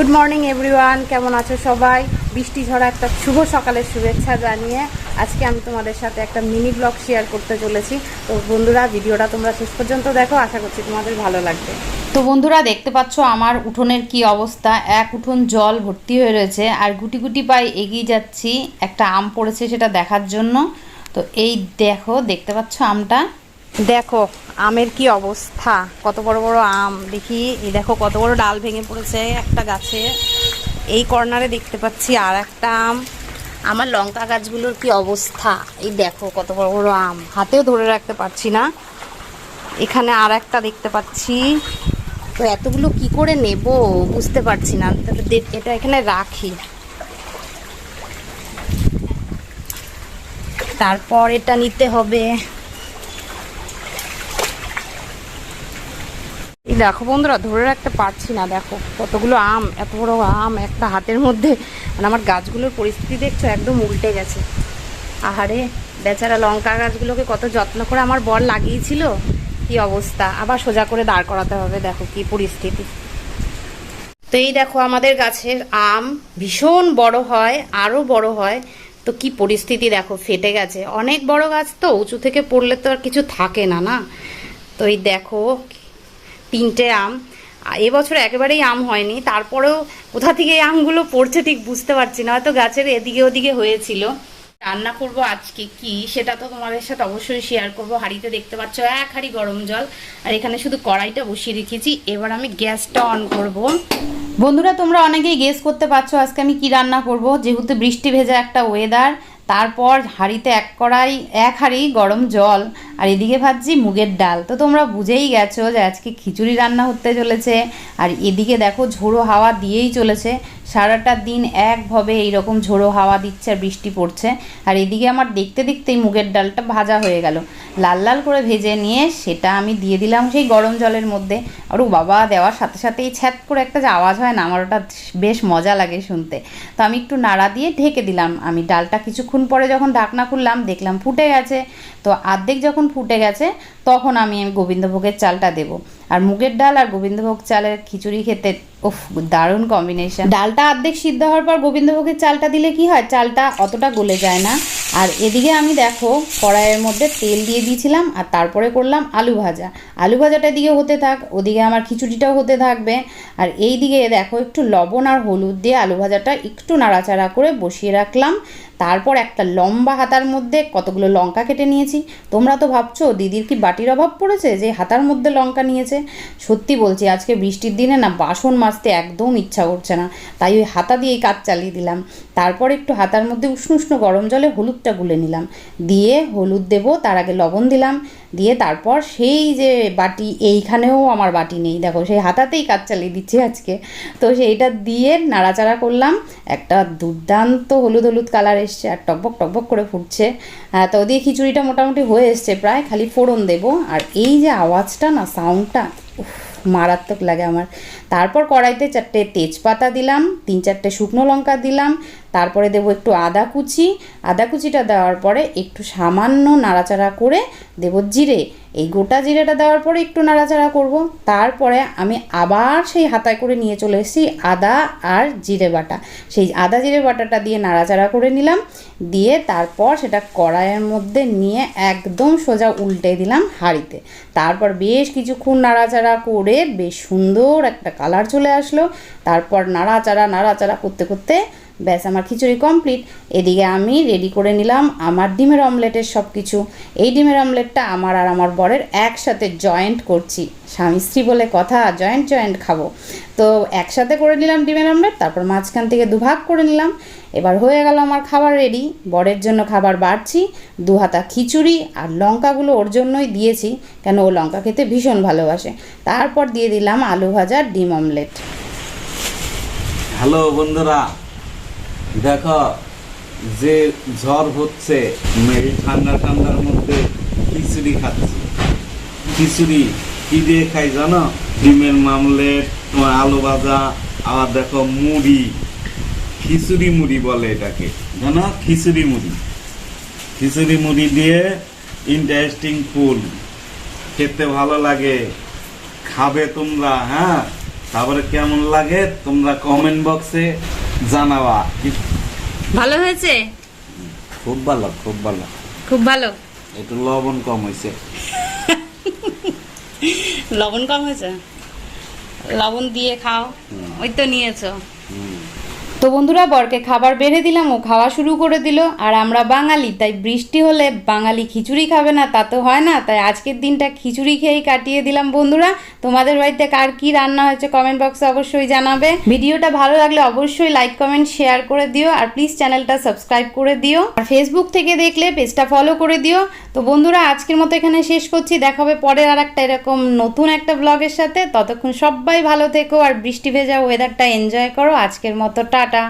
Good morning everyone কেমন আছো সবাই? বৃষ্টি ঝরা একটা শুভ সকালের শুভেচ্ছা জানিয়ে আজকে আমি তোমাদের সাথে একটা মিনি ব্লগ শেয়ার করতে চলেছি। তো বন্ধুরা, ভিডিওটা তোমরা শেষ পর্যন্ত দেখো। আশা করছি তোমাদের ভালো লাগবে। তো বন্ধুরা, দেখতে পাচ্ছ আমার উঠোনের কি অবস্থা? এক উঠোন জল ভর্তি হয়ে রয়েছে আর গুটি গুটি পায়ে এগিয়ে যাচ্ছি। একটা আম পড়েছে সেটা দেখার জন্য। তো এই দেখো, দেখতে পাচ্ছ আমটা? দেখো, আমের কি অবস্থা? কত বড় বড় আম, দেখি। দেখো, কত বড় ডাল ভেঙে পড়েছে একটা গাছে। এই কর্নারে দেখতে পাচ্ছি আর একটা আম। আমার লঙ্কা গাছগুলোর কি অবস্থা? এই দেখো, কত বড় বড় আম। হাতেও ধরে রাখতে পারছি না। এখানে আর একটা দেখতে পাচ্ছি। তো এতগুলো কি করে নেব? বুঝতে পারছি না। এটা এখানে রাখি। তারপর এটা নিতে হবে। এই দেখো বন্ধুরা, ধরে রাখতে পারছি না, দেখো। কতগুলো আম, এত বড় আম একটা হাতের মধ্যে। মানে আমার গাছগুলোর পরিস্থিতি দেখছ, একদম উল্টে গেছে। আহারে, বেচারা লঙ্কা গাছগুলোকে কত যত্ন করে আমার বর লাগিয়েছিল? কি অবস্থা? আবার সোজা করে দাঁড় করাতে হবে, দেখো কি পরিস্থিতি। তো এই দেখো আমাদের গাছের আম ভীষণ বড় হয় আরও বড় হয়। তো কি পরিস্থিতি দেখো, ফেটে গেছে। অনেক বড় গাছ তো, উঁচু থেকে পড়লে তো আর কিছু থাকে না না? তো এই দেখো তিনটে আম। এবছর একেবারেই আম হয়নি। তারপরেও কোথা থেকে এই আমগুলো পড়ছে ঠিক বুঝতে পারছি না। হয়তো গাছের এদিকে ওদিকে হয়েছিল। রান্না করব আজকে কি সেটা তো তোমাদের সাথে অবশ্যই শেয়ার করব। হাঁড়িতে দেখতে পাচ্ছ এক হাঁড়ি গরম জল। আর এখানে শুধু কড়াইটা বসিয়ে রেখেছি। এবার আমি গ্যাসটা অন করব। বন্ধুরা, তোমরা অনেকেই গেস করতে পারছ আজকে আমি কি রান্না করব। যেহেতু বৃষ্টি ভেজা একটা ওয়েদার তারপর হাঁড়িতে এক কড়াই, এক হাঁড়ি গরম জল। আর এদিকে ভাবছি মুগের ডাল। তো তোমরা বুঝেই গেছো যে আজকে খিচুড়ি রান্না হতে চলেছে। আর এদিকে দেখো ঝোড়ো হাওয়া দিয়েই চলেছে। সারাটা দিন একভাবে এইরকম ঝোড়ো হাওয়া দিচ্ছে আর বৃষ্টি পড়ছে। আর এদিকে আমার দেখতে দেখতেই মুগের ডালটা ভাজা হয়ে গেল। লাল লাল করে ভেজে নিয়ে সেটা আমি দিয়ে দিলাম সেই গরম জলের মধ্যে। আর ও বাবা, দেওয়ার সাথে সাথেই ছ্যাত করে একটা যে আওয়াজ হয় না, আমার ওটা বেশ মজা লাগে শুনতে। তো আমি একটু নাড়া দিয়ে ঢেকে দিলাম। আমি ডালটা কিছুক্ষণ পরে যখন ঢাকনা খুললাম, দেখলাম ফুটে গেছে। তো অর্ধেক যখন ফুটে গেছে তখন আমি গোবিন্দভোগের চালটা দেবো। আর মুগের ডাল আর গোবিন্দভোগ চালের খিচুড়ি খেতে, উফ, দারুণ কম্বিনেশন ডালটা অর্ধেক সিদ্ধ হওয়ার পর গোবিন্দভোগের চালটা দিলে কি হয়? চালটা অতটা গলে যায় না। আর এদিকে আমি দেখো, কড়াইয়ের মধ্যে তেল দিয়ে দিয়েছিলাম আর তারপরে করলাম আলু ভাজা। আলু ভাজাটা এদিকে হতে থাক, ওদিকে আমার খিচুড়িটাও হতে থাকবে। আর এই দিকে দেখো, একটু লবণ আর হলুদ দিয়ে আলু ভাজাটা একটু নাড়াচাড়া করে বসিয়ে রাখলাম। তারপর একটা লম্বা হাতার মধ্যে কতগুলো লঙ্কা কেটে নিয়েছি। তোমরা তো ভাবছ, দিদির কি বাটির অভাব পড়েছে যে হাতার মধ্যে লঙ্কা নিয়েছে? সত্যি বলছি, আজকে বৃষ্টির দিনে না বাসন মাজতে একদম ইচ্ছা করছে না। তাই ওই হাতা দিয়েই কাজ চালিয়ে দিলাম। তারপর একটু হাতার মধ্যে উষ্ণ উষ্ণ গরম জলে হলুদটা গুলে নিলাম। দিয়ে হলুদ দেবো তার আগে লবণ দিলাম। দিয়ে তারপর সেই যে বাটি এইখানেও আমার বাটি নেই। দেখো সেই হাতাতেই কাজ চালিয়ে দিচ্ছি আজকে। তো সেইটা দিয়ে নাড়াচাড়া করলাম। একটা দুর্দান্ত হলুদ হলুদ কালার এসছে আর টকবক টকবক করে ফুটছে। তো দিয়ে খিচুড়িটা মোটামুটি হয়ে এসছে প্রায়। খালি ফোড়ন দেবো। আর এই যে আওয়াজটা না সাউন্ডটা উফ, মারাত্মক লাগে আমার। তারপর কড়াইতে চারটে তেজপাতা দিলাম, তিন চারটে শুকনো লঙ্কা দিলাম, তারপরে দেব একটু আদা কুচি। আদা কুচিটা দেওয়ার পরে একটু সামান্য নাড়াচাড়া করে দেব জিরে। এই গোটা জিরেটা দেওয়ার পরে একটু নাড়াচাড়া করব। তারপরে আমি আবার সেই হাতায় করে নিয়ে চলে এসেছি আদা আর জিরে বাটা। সেই আদা জিরে বাটাটা দিয়ে নাড়াচাড়া করে নিলাম। দিয়ে তারপর সেটা কড়াইয়ের মধ্যে নিয়ে একদম সোজা উল্টে দিলাম হাঁড়িতে। তারপর বেশ কিছুক্ষণ নাড়াচাড়া করে বেশ সুন্দর একটা কালার চলে আসলো। তারপর নাড়াচাড়া নাড়াচাড়া করতে করতে ব্যাস, আমার খিচুড়ি কমপ্লিট এদিকে আমি রেডি করে নিলাম আমার ডিমের অমলেটের সব কিছু এই ডিমের অমলেটটা আমার আর আমার বরের একসাথে জয়েন্ট করছি। স্বামী স্ত্রী বলে কথা জয়েন্ট জয়েন্ট খাব। তো একসাথে করে নিলাম ডিমের অমলেট তারপর মাঝখান থেকে দুভাগ করে নিলাম। এবার হয়ে গেল আমার খাবার রেডি বরের জন্য খাবার বাড়ছি। দু হাতা খিচুড়ি আর লঙ্কাগুলো ওর জন্যই দিয়েছি, কেন ও লঙ্কা খেতে ভীষণ ভালোবাসে। তারপর দিয়ে দিলাম আলু ভাজা ডিম অমলেট হ্যালো বন্ধুরা। দেখো, যে ঝড় হচ্ছে ঠান্ডা ঠান্ডার মধ্যে খিচুড়ি খাচ্ছি। খিচুড়ি কি দিয়ে খাই জানো? ডিমের মামলেট, তোমার আলু ভাজা, আবার দেখো মুড়ি। খিচুড়ি মুড়ি বলে এটাকে। জানো? খিচুড়ি মুড়ি। খিচুড়ি মুড়ি দিয়ে ইন্টারেস্টিং ফুল। খেতে ভালো লাগে। খাবে তোমরা হ্যাঁ? তারপরে কেমন লাগে? তোমরা কমেন্ট বক্সে জানাবা ভালো হয়েছে? খুব ভালো খুব ভালো। খুব ভালো? একটু লবণ কম হয়েছে। লবণ কম হয়েছে? লবণ দিয়ে খাও। ওই তো নিয়েছো। তো বন্ধুরা, বরকে খাবার বেড়ে দিলাম, ও খাওয়া শুরু করে দিল। আর আমরা বাঙালি, তাই বৃষ্টি হলে বাঙালি খিচুড়ি খাবে না, তা তো হয় না। তাই আজকের দিনটা খিচুড়ি খেয়েই কাটিয়ে দিলাম বন্ধুরা। তোমাদের বাড়িতে কার কি রান্না হয়েছে কমেন্ট বক্সে অবশ্যই জানাবে। ভিডিওটা ভালো লাগলে অবশ্যই লাইক কমেন্ট শেয়ার করে দিও। আর প্লিজ চ্যানেলটা সাবস্ক্রাইব করে দিও। আর ফেসবুক থেকে দেখলে পেজটা ফলো করে দিও। তো বন্ধুরা, আজকের মতো এখানে শেষ করছি। দেখা হবে পরের আর একটা এরকম নতুন একটা ব্লগের সাথে। ততক্ষণ সবাই ভালো থেকো আর বৃষ্টি ভেজা ওয়েদারটা এনজয় করো। আজকের মতো টাটা। ടാറ്റാ